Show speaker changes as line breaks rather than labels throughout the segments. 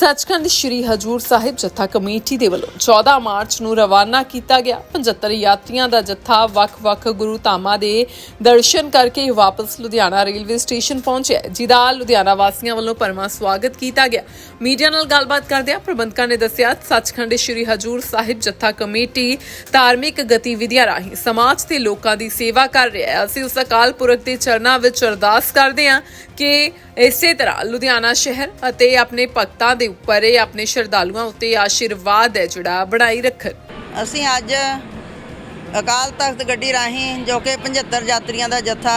ਸੱਚਖੰਡ ਸ੍ਰੀ ਹਜੂਰ ਸਾਹਿਬ ਜੱਥਾ ਕਮੇਟੀ ਦੇ ਵੱਲੋਂ 14 ਮਾਰਚ ਨੂੰ ਰਵਾਨਾ ਕੀਤਾ ਗਿਆ। 75 ਯਾਤਰੀਆਂ ਦਾ ਜੱਥਾ ਵੱਖ-ਵੱਖ ਗੁਰੂ ਧਾਮਾਂ ਦੇ ਦਰਸ਼ਨ ਕਰਕੇ ਵਾਪਸ ਲੁਧਿਆਣਾ ਰੇਲਵੇ ਸਟੇਸ਼ਨ ਪਹੁੰਚਿਆ ਜਿਹਦਾ ਲੁਧਿਆਣਾ ਵਾਸੀਆਂ ਵੱਲੋਂ ਪਰਮਾ ਸਵਾਗਤ ਕੀਤਾ ਗਿਆ। ਮੀਡੀਆ ਨਾਲ ਗੱਲਬਾਤ ਕਰਦਿਆਂ ਪ੍ਰਬੰਧਕਾਂ ਨੇ ਦੱਸਿਆ, ਸੱਚਖੰਡ ਸ੍ਰੀ ਹਜੂਰ ਸਾਹਿਬ ਜੱਥਾ ਕਮੇਟੀ ਧਾਰਮਿਕ ਗਤੀਵਿਧੀਆਂ ਰਾਹੀਂ ਸਮਾਜ ਤੇ ਲੋਕਾਂ ਦੀ ਸੇਵਾ ਕਰ ਰਿਹਾ ਹੈ। ਅਸੀਂ ਉਸ ਅਕਾਲ ਪੁਰਖ ਦੇ ਚਰਨਾਂ ਵਿੱਚ ਅਰਦਾਸ ਕਰਦੇ ਹਾਂ ਕਿ ਇਸੇ ਤਰ੍ਹਾਂ ਲੁਧਿਆਣਾ ਸ਼ਹਿਰ ਅਤੇ ਆਪਣੇ ਭਗਤਾਂ ਦੇ ਉੱਪਰ ਇਹ ਆਪਣੇ ਸ਼ਰਧਾਲੂਆਂ ਉੱਤੇ ਆਸ਼ੀਰਵਾਦ ਹੈ ਜਿਹੜਾ ਬਣਾਈ ਰੱਖਣ।
ਅਸੀਂ ਅੱਜ ਅਕਾਲ ਤਖਤ ਗੱਡੀ ਰਾਹੀਂ ਜੋ ਕਿ 75 ਯਾਤਰੀਆਂ ਦਾ ਜੱਥਾ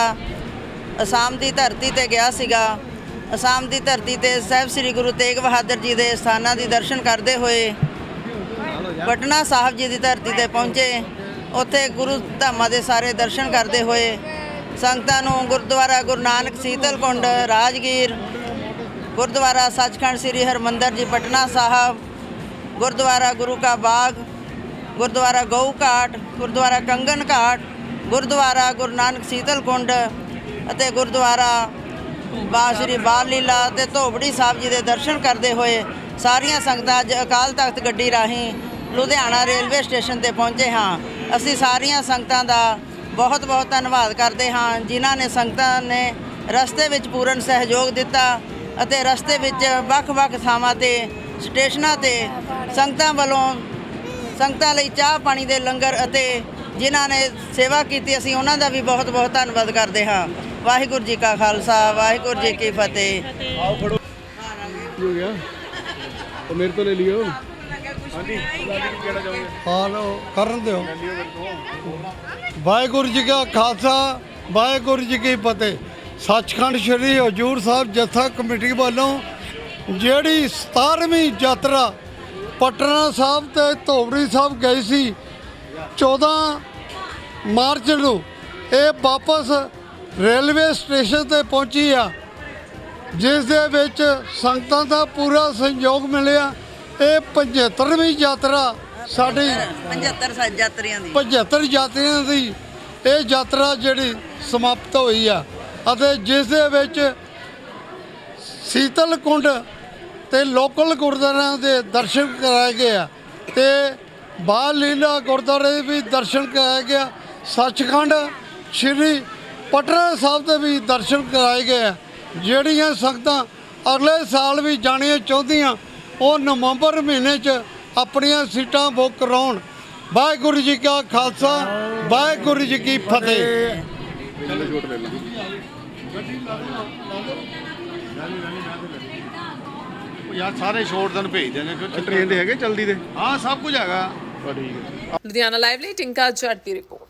ਅਸਾਮ ਦੀ ਧਰਤੀ ਤੇ ਗਿਆ ਸੀਗਾ, ਅਸਾਮ ਦੀ ਧਰਤੀ ਤੇ ਸਾਹਿਬ ਸ੍ਰੀ ਗੁਰੂ ਤੇਗ ਬਹਾਦਰ ਜੀ ਦੇ ਸਥਾਨਾਂ ਦੀ ਦਰਸ਼ਨ ਕਰਦੇ ਹੋਏ ਪਟਨਾ ਸਾਹਿਬ ਜੀ ਦੀ ਧਰਤੀ ਤੇ ਪਹੁੰਚੇ। ਉੱਥੇ ਗੁਰੂ ਧਾਮਾਂ ਦੇ ਸਾਰੇ ਦਰਸ਼ਨ ਕਰਦੇ ਹੋਏ ਸੰਗਤਾਂ ਨੂੰ ਗੁਰਦੁਆਰਾ ਗੁਰੂ ਨਾਨਕ ਸੀਤਲ ਕੁੰਡ ਰਾਜਗੀਰ, ਗੁਰਦੁਆਰਾ ਸੱਚਖੰਡ ਸ੍ਰੀ ਹਰਮੰਦਰ ਜੀ, ਪਟਨਾ ਸਾਹਿਬ, ਗੁਰਦੁਆਰਾ ਗੁਰੂ ਕਾ ਬਾਗ, ਗੁਰਦੁਆਰਾ ਗਊ ਘਾਟ, ਗੁਰਦੁਆਰਾ ਕੰਗਨ ਘਾਟ, ਗੁਰਦੁਆਰਾ ਗੁਰੂ ਨਾਨਕ ਸੀਤਲ ਕੁੰਡ ਅਤੇ ਗੁਰਦੁਆਰਾ ਬਾ ਸ਼੍ਰੀ ਬਾਲ ਲੀਲਾ ਤੇ ਧੋਬੜੀ ਸਾਹਿਬ ਜੀ ਦੇ ਦਰਸ਼ਨ ਕਰਦੇ ਹੋਏ ਸਾਰੀਆਂ ਸੰਗਤਾਂ ਅੱਜ ਅਕਾਲ ਤਖਤ ਗੱਡੀ ਰਾਹੀਂ ਲੁਧਿਆਣਾ ਰੇਲਵੇ ਸਟੇਸ਼ਨ ਤੇ ਪਹੁੰਚੇ ਹਾਂ। ਅਸੀਂ ਸਾਰੀਆਂ ਸੰਗਤਾਂ ਦਾ ਬਹੁਤ ਬਹੁਤ ਧੰਨਵਾਦ ਕਰਦੇ ਹਾਂ ਜਿਨ੍ਹਾਂ ਨੇ ਸੰਗਤਾਂ ਨੇ ਰਸਤੇ ਵਿੱਚ ਪੂਰਨ ਸਹਿਯੋਗ ਦਿੱਤਾ ਅਤੇ ਰਸਤੇ ਵਿੱਚ ਵੱਖ-ਵੱਖ ਥਾਵਾਂ ਤੇ, ਸਟੇਸ਼ਨਾਂ ਤੇ ਸੰਗਤਾਂ ਵੱਲੋਂ ਸੰਗਤਾਂ ਲਈ ਚਾਹ ਪਾਣੀ ਦੇ ਲੰਗਰ ਅਤੇ ਜਿਨ੍ਹਾਂ ਨੇ ਸੇਵਾ ਕੀਤੀ, ਅਸੀਂ ਉਹਨਾਂ ਦਾ ਵੀ ਬਹੁਤ ਬਹੁਤ ਧੰਨਵਾਦ ਕਰਦੇ ਹਾਂ। ਵਾਹਿਗੁਰੂ ਜੀ ਕਾ ਖਾਲਸਾ, ਵਾਹਿਗੁਰੂ ਜੀ ਕੀ ਫਤਿਹ।
ਹੋ ਗਿਆ? ਉਹ ਮੇਰੇ ਤੋਂ ਲੈ ਲਿਓ। ਹਾਂਜੀ। ਕਿਹੜਾ ਚਾਹੋਗੇ
ਹਾਲੋ ਕਰਨ ਦਿਓ। ਵਾਹਿਗੁਰੂ ਜੀ ਕਾ ਖਾਲਸਾ, ਵਾਹਿਗੁਰੂ ਜੀ ਕੀ ਫਤਿਹ। ਸੱਚਖੰਡ ਸ੍ਰੀ ਹਜੂਰ ਸਾਹਿਬ ਜਥਾ ਕਮੇਟੀ ਵੱਲੋਂ ਜਿਹੜੀ 17ਵੀਂ ਯਾਤਰਾ ਪਟਨਾ ਸਾਹਿਬ ਤੇ ਧੋਬੜੀ ਸਾਹਿਬ ਗਈ ਸੀ 14 ਮਾਰਚ ਨੂੰ ਇਹ ਵਾਪਸ ਰੇਲਵੇ ਸਟੇਸ਼ਨ ਤੇ ਪਹੁੰਚੀ ਆ। ਜਿਸ ਦੇ ਵਿੱਚ ਸੰਗਤਾਂ ਦਾ ਪੂਰਾ ਸਹਿਯੋਗ ਮਿਲਿਆ। ਇਹ 75ਵੀਂ ਯਾਤਰਾ ਸਾਡੀ
75 ਸਾ ਯਾਤਰੀਆਂ ਦੀ।
75 ਯਾਤਰੀਆਂ ਦੀ ਇਹ ਯਾਤਰਾ ਜਿਹੜੀ ਸਮਾਪਤ ਹੋਈ ਆ ਅਤੇ ਜਿਸ ਦੇ ਵਿੱਚ ਸੀਤਲ ਕੁੰਡ ਤੇ ਲੋਕਲ ਗੁਰਦੁਆਰਿਆਂ ਦੇ ਦਰਸ਼ਨ ਕਰਾਏ ਗਏ ਆ ਤੇ ਬਾਲ ਲੀਲਾ ਗੁਰਦੁਆਰੇ ਦੇ ਵੀ ਦਰਸ਼ਨ ਕਰਾਇਆ ਗਿਆ ਸੱਚਖੰਡ ਸ਼੍ਰੀ ਪਟਨਾ ਸਾਹਿਬ ਦੇ ਵੀ ਦਰਸ਼ਨ ਕਰਾਏ ਗਏ ਆ। ਜਿਹੜੀਆਂ ਸੰਗਤਾਂ ਅਗਲੇ ਸਾਲ ਵੀ ਜਾਣੀਆਂ ਚਾਹੁੰਦੀਆਂ ਉਹ ਨਵੰਬਰ ਮਹੀਨੇ 'ਚ ਆਪਣੀਆਂ ਸੀਟਾਂ ਬੁੱਕ ਕਰਾਉਣ। ਵਾਹਿਗੁਰੂ ਜੀ ਕਾ ਖਾਲਸਾ ਵਾਹਿਗੁਰੂ ਜੀ ਕੀ ਫਤਿਹ।
ਛੋਟ
ਯਾਰ ਸਾਰੇ ਸ਼ੋਟ ਤੁਹਾਨੂੰ ਭੇਜ ਦਿਆਂਗੇ ਕਿਉਂਕਿ
ਟ੍ਰੇਨ ਦੇ ਹੈਗੇ ਚਲਦੀ ਦੇ?
ਹਾਂ ਸਭ ਕੁਝ ਹੈਗਾ।
ਬਾ ਠੀਕ ਹੈ
ਲੁਧਿਆਣਾ ਲਾਈਵ ਲਈ ਟਿੰਕਾ ਜੱਟ ਦੀ ਰਿਪੋਰਟ